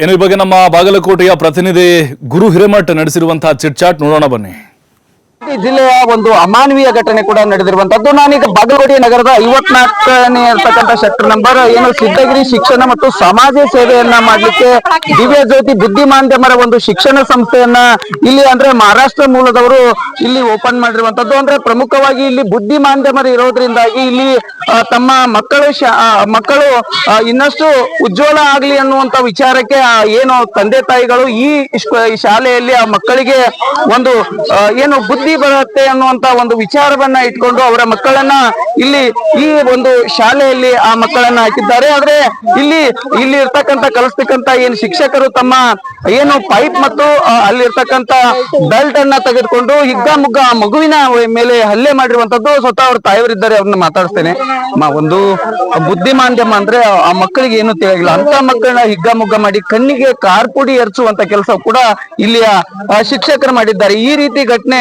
ಇನ್ನು ಈ ಬಗ್ಗೆ ನಮ್ಮ ಬಾಗಲಕೋಟೆಯ ಪ್ರತಿನಿಧಿ ಗುರು ಹಿರೇಮಠ್ ನಡೆಸಿರುವಂತಹ ಚಿಟ್ಚಾಟ್ ನೋಡೋಣ ಬನ್ನಿ. ಈ ಜಿಲ್ಲೆಯ ಒಂದು ಅಮಾನವೀಯ ಘಟನೆ ಕೂಡ ನಡೆದಿರುವಂತದ್ದು. ನಾನೀಗ ಬಾಗಲಕೋಟೆ ನಗರದ ಐವತ್ನಾಲ್ಕನೇ ಇರ್ತಕ್ಕಂಥ ಸೆಕ್ಟರ್ ನಂಬರ್ ಏನು ಸಿದ್ದಗಿರಿ ಶಿಕ್ಷಣ ಮತ್ತು ಸಮಾಜ ಸೇವೆಯನ್ನ ಮಾಡಲಿಕ್ಕೆ ದಿವ್ಯ ಜ್ಯೋತಿ ಬುದ್ಧಿಮಾಂದ್ಯಮರ ಒಂದು ಶಿಕ್ಷಣ ಸಂಸ್ಥೆಯನ್ನ ಇಲ್ಲಿ ಅಂದ್ರೆ ಮಹಾರಾಷ್ಟ್ರ ಮೂಲದವರು ಇಲ್ಲಿ ಓಪನ್ ಮಾಡಿರುವಂತದ್ದು. ಅಂದ್ರೆ ಪ್ರಮುಖವಾಗಿ ಇಲ್ಲಿ ಬುದ್ಧಿಮಾಂದ್ಯಮರು ಇರೋದ್ರಿಂದಾಗಿ ಇಲ್ಲಿ ತಮ್ಮ ಮಕ್ಕಳು ಮಕ್ಕಳು ಇನ್ನಷ್ಟು ಉಜ್ವಲ ಆಗ್ಲಿ ಅನ್ನುವಂತ ವಿಚಾರಕ್ಕೆ ಏನು ತಂದೆ ತಾಯಿಗಳು ಈ ಶಾಲೆಯಲ್ಲಿ ಆ ಮಕ್ಕಳಿಗೆ ಒಂದು ಏನು ಬುದ್ಧಿ ಬರುತ್ತೆ ಅನ್ನುವಂತ ಒಂದು ವಿಚಾರವನ್ನ ಇಟ್ಕೊಂಡು ಅವರ ಮಕ್ಕಳನ್ನ ಇಲ್ಲಿ ಈ ಒಂದು ಶಾಲೆಯಲ್ಲಿ ಆ ಮಕ್ಕಳನ್ನ ಹಾಕಿದ್ದಾರೆ. ಆದ್ರೆ ಇಲ್ಲಿ ಇಲ್ಲಿ ಇರ್ತಕ್ಕಂತ ಕಲಿಸ್ತಕ್ಕಂತ ಏನ್ ಶಿಕ್ಷಕರು ತಮ್ಮ ಏನು ಪೈಪ್ ಮತ್ತು ಅಲ್ಲಿರ್ತಕ್ಕಂತ ಬೆಲ್ಟ್ ಅನ್ನ ತೆಗೆದುಕೊಂಡು ಹಿಗ್ಗ ಮುಗ್ಗ ಮಗುವಿನ ಮೇಲೆ ಹಲ್ಲೆ ಮಾಡಿರುವಂತದ್ದು ಸ್ವತಃ ಅವ್ರ ತಾಯವರಿದ್ದಾರೆ ಅವ್ರನ್ನ ಮಾತಾಡಿಸ್ತೇನೆ. ಒಂದು ಬುದ್ಧಿಮಾಂದ್ಯಮ ಅಂದ್ರೆ ಆ ಮಕ್ಕಳಿಗೆ ಏನು ತಿಳಿಯಲಿಲ್ಲ ಅಂತ ಮಕ್ಕಳನ್ನ ಹಿಗ್ಗ ಮುಗ್ಗ ಮಾಡಿ ಕಣ್ಣಿಗೆ ಕಾರ್ಪುಡಿ ಎರಚುವಂತ ಕೆಲಸ ಕೂಡ ಇಲ್ಲಿಯ ಶಿಕ್ಷಕರು ಮಾಡಿದ್ದಾರೆ. ಈ ರೀತಿ ಘಟನೆ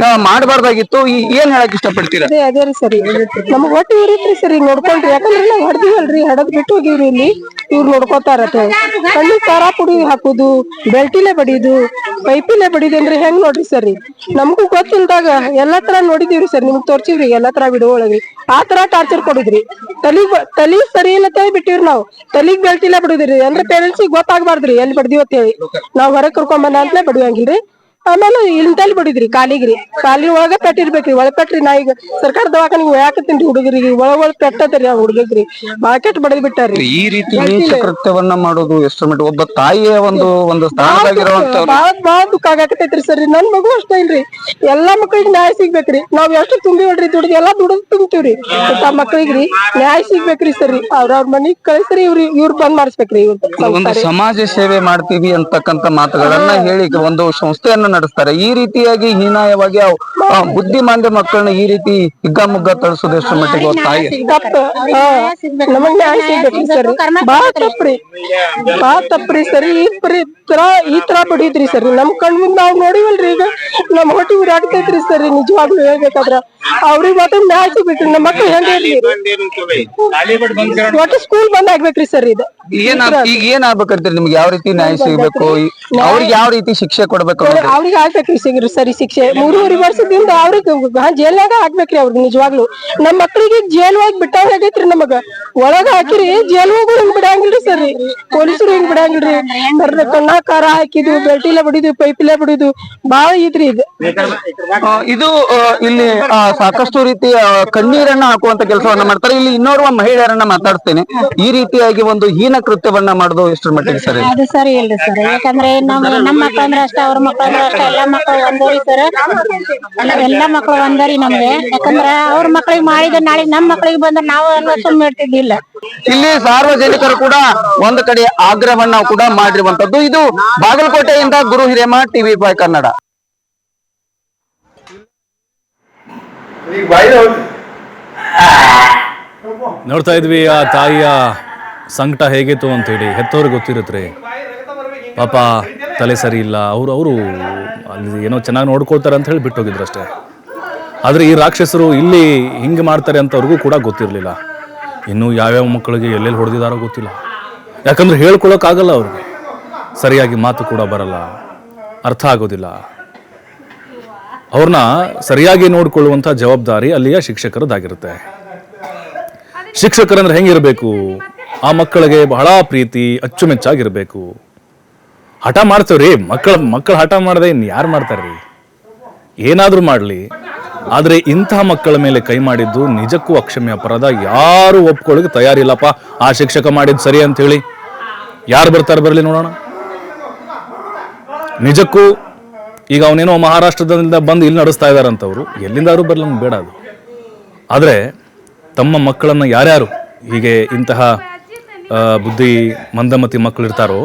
ಮಾಡಬಾರ್ದಾಗಿತ್ತು. ಏನ್ ಹೇಳಕ್ ಇಷ್ಟಪಡ್ತೀರಾ? ಅದೇ ಅದೇ ರೀ ಸರಿ ನಮಗ್ ಒಟ್ಟು ಇವ್ರಿತ್ರಿ ಸರಿ ನೋಡ್ಕೊಂಡ್ರಿ. ಯಾಕಂದ್ರೆ ನಾವ್ ಹೊಡೆದಿವಲ್ರಿ, ಹಡದ್ ಬಿಟ್ಟು ಹೋಗಿವ್ರಿ ಇಲ್ಲಿ. ಇವ್ರು ನೋಡ್ಕೊತಾರ ಕಣ್ಣು ಖಾರ ಪುಡಿ ಹಾಕುದು ಬೆಲ್ಟಿಲೆ ಬಡಿದು, ಪೈಪಿಲೆ ಬಡಿದು ಅಂದ್ರೆ ಹೆಂಗ್ ನೋಡ್ರಿ ಸರಿ ನಮಗೂ ಗೊತ್ತಿಲ್ದಾಗ ಎಲ್ಲಾ ತರ ನೋಡಿದೀವ್ರಿ ಸರ್, ನಿಮ್ಗ್ ತೋರ್ಸಿವ್ರಿ ಎಲ್ಲಾ ತರ ವಿಡಿಯೋ ಒಳಗ್ರಿ ಆ ತರ ಟಾರ್ಚರ್ ಕೊಡಿದ್ರಿ. ತಲಿಗ್ ಬ- ತಲಿ ಸರಿ ಇಲ್ಲ ಅಂತ ಬಿಟ್ಟಿವ್ರಿ ನಾವು. ತಲಿಗ್ ಬೆಲ್ಟಿಲೆ ಬಡಿದ್ರಿ ಅಂದ್ರೆ ಪೇರೆಂಟ್ಸ್ ಗೊತ್ತಾಗ್ಬಾರ್ದ್ರಿ, ಎಲ್ಲಿ ಬಡ್ದಿವತ್ತೇಳಿ. ನಾವ್ ಹೊರಗ್ ಕರ್ಕೊಂಡ್ ಬಂದ ಅಂತಲೇ ಬಡಿಯಂಗಿಲ್ರಿ. ಆಮೇಲೆ ಇಳಿತಲ್ಲಿ ಬಿಡಿದ್ರಿ ಕಾಲಿಗ್ರಿ. ಕಾಲಿ ಒಳಗ ಪೆಟ್ಟಿರ್ಬೇಕ್ರಿ. ಒಳ ಪೆಟ್ರಿ ನಾ ಈಗ ಸರ್ಕಾರ ದವಾಖಾನಿಗೆ ಒಯಾಕತ್ತೀನ್ರಿ ಹುಡುಗರಿಗೆ? ಒಳ ಒಳ ಪೆಟ್ಟದ್ರಿ ಆ ಹುಡುಗ್ರಿ ಬಾಳ ಕೆಟ್ಟ ಬಡದ್ ಬಿಟ್ಟಾರ್ರಿ ಈ ರೀತಿ ನೀಚ ಕೃತ್ಯವನ್ನ ಮಾಡೋದು ಎಷ್ಟು ಮಟ್ಟ ಒಬ್ಬ ತಾಯಿಯ ಒಂದು ಒಂದು ಸ್ಥಾನದಾಗಿರುವಂತ ಬಾಳ ಬಾಳ ದುಃಖ ಆಗಾಕತೈತ್ರಿ ಸರ್ ನನ್ ಮಗು ಅಷ್ಟೇ ಇಲ್ರಿ. ಎಲ್ಲಾ ಮಕ್ಳಿಗೆ ನ್ಯಾಯ ಸಿಗ್ಬೇಕ್ರಿ. ನಾವ್ ಎಷ್ಟು ತುಂಬಿ ಹೊಡ್ರಿ ದುಡ್ದು? ಎಲ್ಲಾ ದುಡ್ದು ತುಂಬ್ತೀವ್ರಿ. ಆ ಮಕ್ಳಿಗ್ರಿ ನ್ಯಾಯ ಸಿಗ್ಬೇಕ್ರಿ ಸರ್ ಅವ್ರ ಅವ್ರ ಮನಿಗ್ ಕಳ್ಸ್ರಿ ಇವ್ರಿ ಇವ್ರ ಬಂದ್ ಮಾಡಿಸ್ಬೇಕ್ರಿ ಇವ್ರ ಒಂದು ಸಮಾಜ ಸೇವೆ ಮಾಡ್ತೀವಿ ಅಂತಕ್ಕಂತ ಮಾತುಗಳನ್ನ ಹೇಳಿ ಒಂದು ಸಂಸ್ಥೆಯನ್ನ ನಡೆಸ್ತಾರೆ. ಈ ರೀತಿಯಾಗಿ ಹೀನಾಯವಾಗಿ ಬುದ್ಧಿಮಾಂದ್ಯ ಮಕ್ಕಳನ್ನ ಈ ರೀತಿ ಹಿಗ್ಗಾಮುಗ್ಗ ತಳಿಸೋದು ಎಷ್ಟು ಮಟ್ಟಿಗೆ ತಾಯಿ? ಬಾಳ ತಪ್ಪ್ರಿ. ಬಾಳ ತಪ್ಪ್ರಿ ಸರ್. ಈ ತರ ಈ ತರ ಬಡಿದ್ರಿ ಸರ್. ನಮ್ ಕಣ್ ಮುಂದೆ ನಾವ್ ನೋಡಿವಲ್ರಿ ಈಗ. ನಮ್ ಹೊಟ್ಟಿ ಉರಾಗ್ತೈತ್ರಿ ಸರ್. ನಿಜವಾಗ್ಲೂ ಹೇಳ್ಬೇಕಾದ್ರ ಅವ್ರಿಗೆ ಮತ್ತೆ ನ್ಯಾಯ ಬಿಟ್ರಿ ನಮ್ಮ ಮಕ್ಳು ಹೆಂಗ್ ಒಟ್ಟು ಸ್ಕೂಲ್ ಬಂದ್ ಆಗ್ಬೇಕ್ರಿ ಸರ್ ಇದು ಏನ್ ಈಗ ಏನ್ ಆಗ್ಬೇಕಂತೀರಿ? ನಿಮ್ಗೆ ಯಾವ ರೀತಿ ನ್ಯಾಯ ಸಿಗ್ಬೇಕು? ಅವ್ರಿಗೆ ಯಾವ ರೀತಿ ಶಿಕ್ಷೆ ಕೊಡ್ಬೇಕು? ಅವ್ರಿಗೆ ಆಗ್ಬೇಕ್ರಿ ಸಿಗ್ರಿ ಸರಿ ಶಿಕ್ಷೆ. ಮೂರುವರೆ ವರ್ಷದಿಂದ ಅವ್ರಿಗೆ ಜೈಲ್ನಾಗ ಹಾಕ್ಬೇಕ್ರಿ ಅವ್ರಿಗೆ ನಿಜವಾಗ್ಲು. ನಮ್ ಮಕ್ಳಿಗೆ ಜೈಲ್ ಹೋಗಿ ಬಿಟ್ಟಾಗ ಆಗೈತ್ರಿ ನಮಗ? ಒಳಗ ಹಾಕಿರಿ ಜೈಲ್ ಹೋಗು ಹಿಂಗ್ ಬಿಡಂಗಿಲ್ರಿ ಸರಿ. ಪೊಲೀಸರು ಹಿಂಗ್ ಬಿಡಂಗಿಲ್ರಿ. ಬರ್ದ ಕಣ್ಣ ಖಾರ ಹಾಕಿದು ಬೆಲ್ಟಿಲೆ ಬಡಿದು ಪೈಪಿಲೆ ಬಿಡಿದ್ವಿ. ಬಾಳ ಇದ್ರಿ ಇದು. ಇದು ಇಲ್ಲಿ ಆ, ಸಾಕಷ್ಟು ರೀತಿಯ ಕಣ್ಣೀರನ್ನ ಹಾಕುವಂತ ಕೆಲಸವನ್ನ ಮಾಡ್ತಾರೆ. ಇಲ್ಲಿ ಇನ್ನೋರ್ವ ಮಹಿಳೆಯರನ್ನ ಮಾತಾಡ್ತೇನೆ. ಈ ರೀತಿಯಾಗಿ ಒಂದು ಹೀನ ಕೃತ್ಯವನ್ನ ಮಾಡೋದು ಎಷ್ಟು ಮಟ್ಟಿಗೆ ಸರಿ? ಅದು ಸರಿ ಇಲ್ಲ ಸರ್. ಯಾಕಂದ್ರೆ ನಮ್ಮ ನಮ್ಮ ಅಂದ್ರೆ ಅಷ್ಟ ಅವ್ರ ಮಕ್ಳು ಅಂದ್ರೆ ಅಷ್ಟ ಎಲ್ಲಾ ಮಕ್ಳು ಒಂದರಿ ಸರ್ ಎಲ್ಲಾ ಮಕ್ಳು ಒಂದರಿ ನಮ್ಗೆ. ಯಾಕಂದ್ರ ಅವ್ರ ಮಕ್ಳಿಗೆ ಮಾಡಿದ ನಾಳೆ ನಮ್ ಮಕ್ಳಿಗೆ ಬಂದ್ರೆ ನಾವು ಅನ್ನೋ ಸುಮ್ಮನೆ ಇರ್ತಿದ್ದಿಲ್ಲ. ಇಲ್ಲಿ ಸಾರ್ವಜನಿಕರು ಕೂಡ ಒಂದು ಕಡೆ ಆಗ್ರಹವನ್ನ ಕೂಡ ಮಾಡಿರುವಂತದ್ದು ಇದು ಬಾಗಲಕೋಟೆಯಿಂದ ಗುರು ಹಿರೇಮ ಟಿವಿ ಫೈವ್ ಕನ್ನಡ. ನೋಡ್ತಾ ಇದ್ವಿ ಆ ತಾಯಿಯ ಸಂಕಟ ಹೇಗಿತ್ತು ಅಂತೇಳಿ ಹೆತ್ತವ್ರಿಗೆ ಗೊತ್ತಿರುತ್ತೆ ಪಾಪ ತಲೆ ಸರಿ ಇಲ್ಲ, ಅವರು ಅವರು ಅಲ್ಲಿ ಏನೋ ಚೆನ್ನಾಗಿ ನೋಡ್ಕೊಳ್ತಾರೆ ಅಂತ ಹೇಳಿ ಬಿಟ್ಟು ಹೋಗಿದ್ರು ಅಷ್ಟೇ. ಆದರೆ ಈ ರಾಕ್ಷಸರು ಇಲ್ಲಿ ಹಿಂಗೆ ಮಾಡ್ತಾರೆ ಅಂತವ್ರಿಗೂ ಕೂಡ ಗೊತ್ತಿರಲಿಲ್ಲ. ಇನ್ನು ಯಾವ್ಯಾವ ಮಕ್ಕಳಿಗೆ ಎಲ್ಲೆಲ್ಲಿ ಹೊಡೆದಿದಾರೋ ಗೊತ್ತಿಲ್ಲ. ಯಾಕಂದ್ರೆ ಹೇಳ್ಕೊಳ್ಳೋಕ್ಕಾಗಲ್ಲ ಅವ್ರಿಗೆ. ಸರಿಯಾಗಿ ಮಾತು ಕೂಡ ಬರಲ್ಲ. ಅರ್ಥ ಆಗೋದಿಲ್ಲ. ಅವ್ರನ್ನ ಸರಿಯಾಗಿ ನೋಡಿಕೊಳ್ಳುವಂಥ ಜವಾಬ್ದಾರಿ ಅಲ್ಲಿಯ ಶಿಕ್ಷಕರದ್ದಾಗಿರುತ್ತೆ ಶಿಕ್ಷಕರಂದ್ರೆ ಹೆಂಗಿರಬೇಕು? ಆ ಮಕ್ಕಳಿಗೆ ಬಹಳ ಪ್ರೀತಿ, ಅಚ್ಚುಮೆಚ್ಚಾಗಿರ್ಬೇಕು. ಹಠ ಮಾಡ್ತೇವ್ರಿ. ಮಕ್ಕಳ ಮಕ್ಕಳು ಹಠ ಮಾಡದೆ ಇನ್ನು ಯಾರು ಮಾಡ್ತಾರ್ರಿ? ಏನಾದರೂ ಮಾಡಲಿ. ಆದರೆ ಇಂತಹ ಮಕ್ಕಳ ಮೇಲೆ ಕೈ ಮಾಡಿದ್ದು ನಿಜಕ್ಕೂ ಅಕ್ಷಮ್ಯ ಅಪರಾಧ. ಯಾರು ಒಪ್ಕೊಳ್ಳೋಕೆ ತಯಾರಿಲ್ಲಪ್ಪ. ಆ ಶಿಕ್ಷಕ ಮಾಡಿದ್ದು ಸರಿ ಅಂತ ಹೇಳಿ ಯಾರು ಬರ್ತಾರೆ ಬರಲಿ ನೋಡೋಣ. ನಿಜಕ್ಕೂ ಈಗ ಅವನೇನೋ ಮಹಾರಾಷ್ಟ್ರದಿಂದ ಬಂದು ಇಲ್ಲಿ ನಡೆಸ್ತಾ ಇದ್ದಾರಂತವ್ರು ಎಲ್ಲಿಂದಾದ್ರೂ ಬರಲಿ ಬೇಡ ಅದು. ಆದರೆ ತಮ್ಮ ಮಕ್ಕಳನ್ನು ಯಾರ್ಯಾರು ಹೀಗೆ ಇಂತಹ ಬುದ್ಧಿ ಮಂದಮತಿ ಮಕ್ಕಳು ಇರ್ತಾರೋ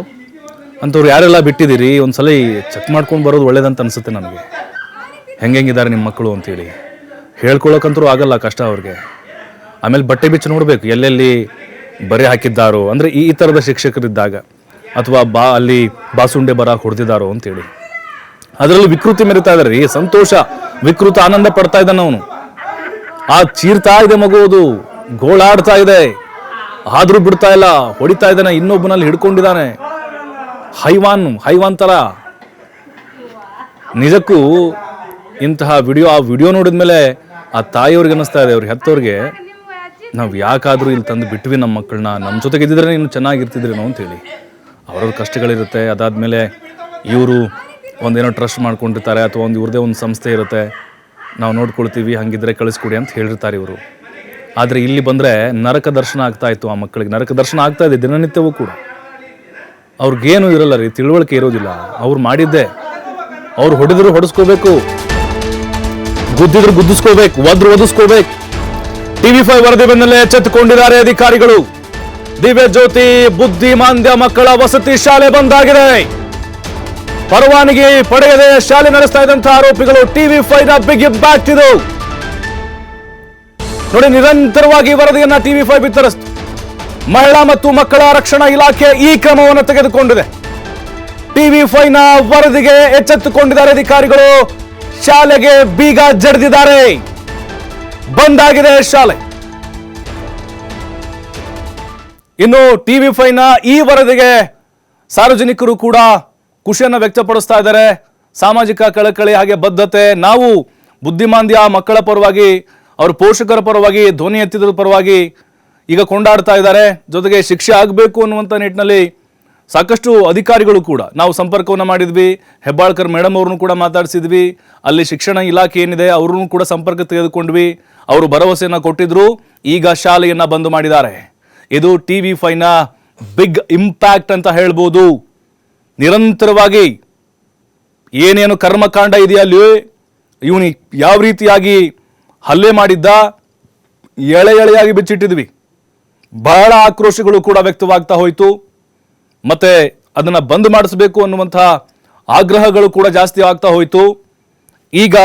ಅಂಥವ್ರು ಯಾರೆಲ್ಲ ಬಿಟ್ಟಿದ್ದೀರಿ, ಒಂದ್ಸಲ ಚೆಕ್ ಮಾಡ್ಕೊಂಡು ಬರೋದು ಒಳ್ಳೇದಂತ ಅನಿಸುತ್ತೆ ನನಗೆ ಹೆಂಗೆಂಗಿದ್ದಾರೆ ನಿಮ್ಮ ಮಕ್ಕಳು ಅಂತೇಳಿ. ಹೇಳ್ಕೊಳಕ್ಕಂತರೂ ಆಗಲ್ಲ ಕಷ್ಟ ಅವ್ರಿಗೆ. ಆಮೇಲೆ ಬಟ್ಟೆ ಬಿಚ್ಚು ನೋಡಬೇಕು, ಎಲ್ಲೆಲ್ಲಿ ಬರೆ ಹಾಕಿದ್ದಾರೋ, ಅಂದರೆ ಈ ಥರದ ಶಿಕ್ಷಕರಿದ್ದಾಗ, ಅಥವಾ ಬಾ, ಅಲ್ಲಿ ಬಾಸುಂಡೆ ಬರ ಹೊಡೆದಿದ್ದಾರೋ ಅಂತೇಳಿ. ಅದರಲ್ಲಿ ವಿಕೃತಿ ಮೆರಿತಾ ಇದ್ದಾರೆ ರೀ ಸಂತೋಷ, ವಿಕೃತ ಆನಂದ ಪಡ್ತಾ ಇದ್ದಾನೆ ಅವನು. ಆ ಚೀರ್ತಾ ಇದೆ ಮಗುವುದು ಗೋಳಾಡ್ತಾ ಇದೆ. ಆದರೂ ಬಿಡ್ತಾ ಇಲ್ಲ, ಹೊಡಿತಾ ಇದ್ದಾನೆ, ಇನ್ನೊಬ್ಬನಲ್ಲಿ ಹಿಡ್ಕೊಂಡಿದ್ದಾನೆ. ಹೈವಾನ್ ಹೈವಾನ್ ಥರ ನಿಜಕ್ಕೂ ಇಂತಹ ವಿಡಿಯೋ, ಆ ವಿಡಿಯೋ ನೋಡಿದ ಮೇಲೆ ಆ ತಾಯಿಯವ್ರಿಗೆ ಅನ್ನಿಸ್ತಾ ಇದೆ, ಅವ್ರಿಗೆ ಹೆತ್ತವ್ರಿಗೆ. ನಾವು ಯಾಕಾದರೂ ಇಲ್ಲಿ ತಂದು ಬಿಟ್ವಿ ನಮ್ಮ ಮಕ್ಕಳನ್ನ ನಮ್ಮ ಜೊತೆಗೆ ಇದ್ದಿದ್ರೆ ಇನ್ನು ಚೆನ್ನಾಗಿರ್ತಿದ್ರೇನೋ ಅಂತೇಳಿ ಅವ್ರವ್ರ ಕಷ್ಟಗಳಿರುತ್ತೆ, ಅದಾದಮೇಲೆ ಇವರು ಒಂದೇನೋ ಟ್ರಸ್ಟ್ ಮಾಡ್ಕೊಂಡಿರ್ತಾರೆ, ಅಥವಾ ಒಂದು ಇವ್ರದೇ ಒಂದು ಸಂಸ್ಥೆ ಇರುತ್ತೆ. ನಾವು ನೋಡ್ಕೊಳ್ತೀವಿ, ಹಾಗಿದ್ರೆ ಕಳಿಸ್ಕೊಡಿ ಅಂತ ಹೇಳಿರ್ತಾರೆ ಇವರು. ಆದರೆ ಇಲ್ಲಿ ಬಂದರೆ ನರಕ ದರ್ಶನ ಆಗ್ತಾ ಇತ್ತು ಆ ಮಕ್ಕಳಿಗೆ. ನರಕ ದರ್ಶನ ಆಗ್ತಾ ಇದೆ ದಿನನಿತ್ಯವೂ ಕೂಡ. ಅವ್ರಿಗೇನು ಇರಲ್ಲ ರೀ, ತಿಳುವಳಿಕೆ ಇರೋದಿಲ್ಲ. ಅವ್ರು ಮಾಡಿದ್ದೆ. ಅವ್ರು ಹೊಡೆದ್ರು ಹೊಡೆಸ್ಕೋಬೇಕು. ಗುದ್ದಿದ್ರು ಗುದ್ದಿಸ್ಕೋಬೇಕು, ಒದ್ರು ಒದಿಸ್ಕೋಬೇಕು. ಟಿವಿ ಫೈವ್ ವರದಿ ಬೆನ್ನಲ್ಲೇ ಎಚ್ಚೆತ್ತುಕೊಂಡಿದ್ದಾರೆ ಅಧಿಕಾರಿಗಳು. ದಿವ್ಯ ಜ್ಯೋತಿ ಬುದ್ಧಿಮಾಂದ್ಯ ಮಕ್ಕಳ ವಸತಿ ಶಾಲೆ ಬಂದಾಗಿದೆ. ಪರವಾನಗಿ ಪಡೆಯದೆ ಶಾಲೆ ನಡೆಸ್ತಾ ಇದ್ದಂತಹ ಆರೋಪಿಗಳು ಟಿವಿ ಫೈವ್ ಬಿಗ್ ಇಂಪ್ಯಾಕ್ಟ್ ಇದು. ನೋಡಿ, ನಿರಂತರವಾಗಿ ವರದಿಯನ್ನ ಟಿವಿ ಫೈವ್ ಬಿತ್ತರಿಸಿತು. ಮಹಿಳಾ ಮತ್ತು ಮಕ್ಕಳ ರಕ್ಷಣಾ ಇಲಾಖೆ ಈ ಕ್ರಮವನ್ನು ತೆಗೆದುಕೊಂಡಿದೆ. ಟಿವಿ ಫೈನ ವರದಿಗೆ ಎಚ್ಚೆತ್ತುಕೊಂಡಿದ್ದಾರೆ ಅಧಿಕಾರಿಗಳು. ಶಾಲೆಗೆ ಬೀಗ ಜಡಿದಿದ್ದಾರೆ. ಬಂದಾಗಿದೆ ಶಾಲೆ. ಇನ್ನು ಟಿವಿ ಫೈನ ಈ ವರದಿಗೆ ಸಾರ್ವಜನಿಕರು ಕೂಡ ಖುಷಿಯನ್ನು ವ್ಯಕ್ತಪಡಿಸ್ತಾ ಇದ್ದಾರೆ. ಸಾಮಾಜಿಕ ಕಳಕಳಿ ಹಾಗೆ ಬದ್ಧತೆ, ನಾವು ಬುದ್ಧಿಮಾಂದ್ಯ ಮಕ್ಕಳ ಪರವಾಗಿ, ಅವ್ರ ಪೋಷಕರ ಪರವಾಗಿ, ಧ್ವನಿ ಎತ್ತಿದ್ರ ಪರವಾಗಿ ಈಗ ಕೊಂಡಾಡ್ತಾ ಇದ್ದಾರೆ. ಜೊತೆಗೆ ಶಿಕ್ಷೆ ಆಗಬೇಕು ಅನ್ನುವಂಥ ನಿಟ್ಟಿನಲ್ಲಿ ಸಾಕಷ್ಟು ಅಧಿಕಾರಿಗಳು ಕೂಡ, ನಾವು ಸಂಪರ್ಕವನ್ನು ಮಾಡಿದ್ವಿ. ಹೆಬ್ಬಾಳ್ಕರ್ ಮೇಡಮ್ ಅವ್ರನ್ನೂ ಕೂಡ ಮಾತಾಡಿಸಿದ್ವಿ. ಅಲ್ಲಿ ಶಿಕ್ಷಣ ಇಲಾಖೆ ಏನಿದೆ, ಅವ್ರನ್ನೂ ಕೂಡ ಸಂಪರ್ಕ ತೆಗೆದುಕೊಂಡ್ವಿ. ಅವರು ಭರವಸೆಯನ್ನು ಕೊಟ್ಟಿದ್ರು. ಈಗ ಶಾಲೆಯನ್ನು ಬಂದ್ ಮಾಡಿದ್ದಾರೆ. ಇದು ಟಿ ವಿ ಫೈವ್ನ ಬಿಗ್ ಇಂಪ್ಯಾಕ್ಟ್ ಅಂತ ಹೇಳ್ಬೋದು. ನಿರಂತರವಾಗಿ ಏನೇನು ಕರ್ಮಕಾಂಡ ಇದೆಯಲ್ಲಿ ಇವನಿಗೆ ಯಾವ ರೀತಿಯಾಗಿ ಹಲ್ಲೆ ಮಾಡಿದ್ದ ಎಳೆ ಎಳೆಯಾಗಿ ಬಿಚ್ಚಿಟ್ಟಿದ್ವಿ. ಬಹಳ ಆಕ್ರೋಶಗಳು ಕೂಡ ವ್ಯಕ್ತವಾಗ್ತಾ ಹೋಯಿತು. ಮತ್ತೆ ಅದನ್ನ ಬಂದ್ ಮಾಡಿಸಬೇಕು ಅನ್ನುವಂಥ ಆಗ್ರಹಗಳು ಕೂಡ ಜಾಸ್ತಿ ಆಗ್ತಾ ಹೋಯಿತು. ಈಗ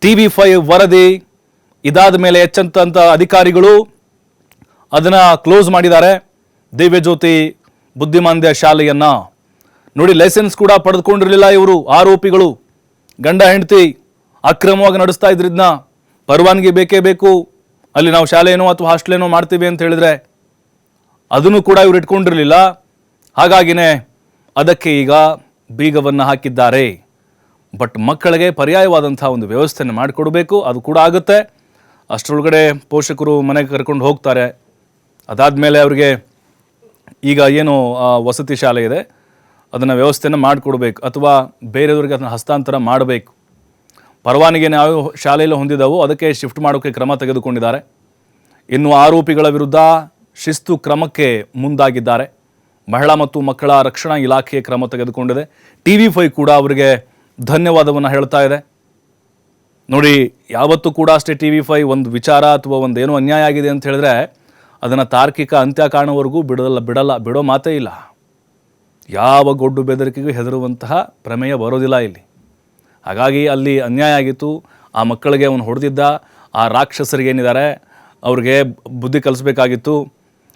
ಟಿ ವಿ ಫೈವ್ ವರದಿ ಇದಾದ ಮೇಲೆ ಹೆಚ್ಚಂತ ಅಧಿಕಾರಿಗಳು ಅದನ್ನ ಕ್ಲೋಸ್ ಮಾಡಿದ್ದಾರೆ. ದಿವ್ಯಜ್ಯೋತಿ ಬುದ್ಧಿಮಾಂದ್ಯ ಶಾಲೆಯನ್ನು. ನೋಡಿ, ಲೈಸೆನ್ಸ್ ಕೂಡ ಪಡೆದುಕೊಂಡಿರಲಿಲ್ಲ ಇವರು, ಆರೋಪಿಗಳು. ಗಂಡ, ಹೆಂಡತಿ ಅಕ್ರಮವಾಗಿ ನಡೆಸ್ತಾ ಇದ್ರಿದ್ನ. ಪರವಾನಗಿ ಬೇಕೇ ಬೇಕು. ಅಲ್ಲಿ ನಾವು ಶಾಲೆನೋ ಅಥವಾ ಹಾಸ್ಟೆಲೇನೋ ಮಾಡ್ತೀವಿ ಅಂತ ಹೇಳಿದ್ರೆ ಅದನ್ನು ಕೂಡ ಇವರು ಇಟ್ಕೊಂಡಿರಲಿಲ್ಲ. ಹಾಗಾಗಿನೇ ಅದಕ್ಕೆ ಈಗ ಬೀಗವನ್ನು ಹಾಕಿದ್ದಾರೆ. ಬಟ್ ಮಕ್ಕಳಿಗೆ ಪರ್ಯಾಯವಾದಂಥ ಒಂದು ವ್ಯವಸ್ಥೆಯನ್ನು ಮಾಡಿಕೊಡಬೇಕು. ಅದು ಕೂಡ ಆಗುತ್ತೆ. ಅಷ್ಟರೊಳಗಡೆ ಪೋಷಕರು ಮನೆಗೆ ಕರ್ಕೊಂಡು ಹೋಗ್ತಾರೆ. ಅದಾದಮೇಲೆ ಅವರಿಗೆ ಈಗ ಏನು ವಸತಿ ಶಾಲೆ ಇದೆ. ಅದನ್ನು ವ್ಯವಸ್ಥೆಯನ್ನು ಮಾಡಿಕೊಡ್ಬೇಕು. ಅಥವಾ ಬೇರೆಯವ್ರಿಗೆ ಅದನ್ನು ಹಸ್ತಾಂತರ ಮಾಡಬೇಕು. ಪರವಾನಗಿ ಯಾವ ಶಾಲೆಯಲ್ಲಿ ಹೊಂದಿದ್ದವು ಅದಕ್ಕೆ ಶಿಫ್ಟ್ ಮಾಡೋಕ್ಕೆ ಕ್ರಮ ತೆಗೆದುಕೊಂಡಿದ್ದಾರೆ. ಇನ್ನು ಆರೋಪಿಗಳ ವಿರುದ್ಧ ಶಿಸ್ತು ಕ್ರಮಕ್ಕೆ ಮುಂದಾಗಿದ್ದಾರೆ. ಮಹಿಳಾ ಮತ್ತು ಮಕ್ಕಳ ರಕ್ಷಣಾ ಇಲಾಖೆ ಕ್ರಮ ತೆಗೆದುಕೊಂಡಿದೆ. ಟಿ ವಿ ಫೈ ಕೂಡ ಅವರಿಗೆ ಧನ್ಯವಾದವನ್ನು ಹೇಳ್ತಾ ಇದೆ. ನೋಡಿ, ಯಾವತ್ತೂ ಕೂಡ ಅಷ್ಟೇ ಟಿ ವಿ ಫೈ ಒಂದು ವಿಚಾರ ಅಥವಾ ಒಂದು ಏನೋ ಅನ್ಯಾಯ ಆಗಿದೆ ಅಂತ ಹೇಳಿದ್ರೆ ಅದನ್ನು ತಾರ್ಕಿಕ ಅಂತ್ಯ ಕಾಣುವವರೆಗೂ ಬಿಡಲ್ಲ ಬಿಡಲ್ಲ, ಬಿಡೋ ಮಾತೇ ಇಲ್ಲ. ಯಾವ ಗೊಡ್ಡು ಬೆದರಿಕೆಗೂ ಹೆದರುವಂತಹ ಪ್ರಮೇಯ ಬರೋದಿಲ್ಲ ಇಲ್ಲಿ. ಹಾಗಾಗಿ ಅಲ್ಲಿ ಅನ್ಯಾಯ ಆಗಿತ್ತು. ಆ ಮಕ್ಕಳಿಗೆ ಅವನು ಹೊಡೆದಿದ್ದ. ಆ ರಾಕ್ಷಸರಿಗೆ ಏನಿದ್ದಾರೆ? ಅವ್ರಿಗೆ ಬುದ್ಧಿ ಕಲಿಸ್ಬೇಕಾಗಿತ್ತು.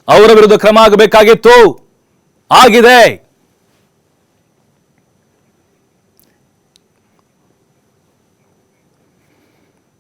ಅವರ ವಿರುದ್ಧ ಕ್ರಮ ಆಗಬೇಕಾಗಿತ್ತು. ಆಗಿದೆ.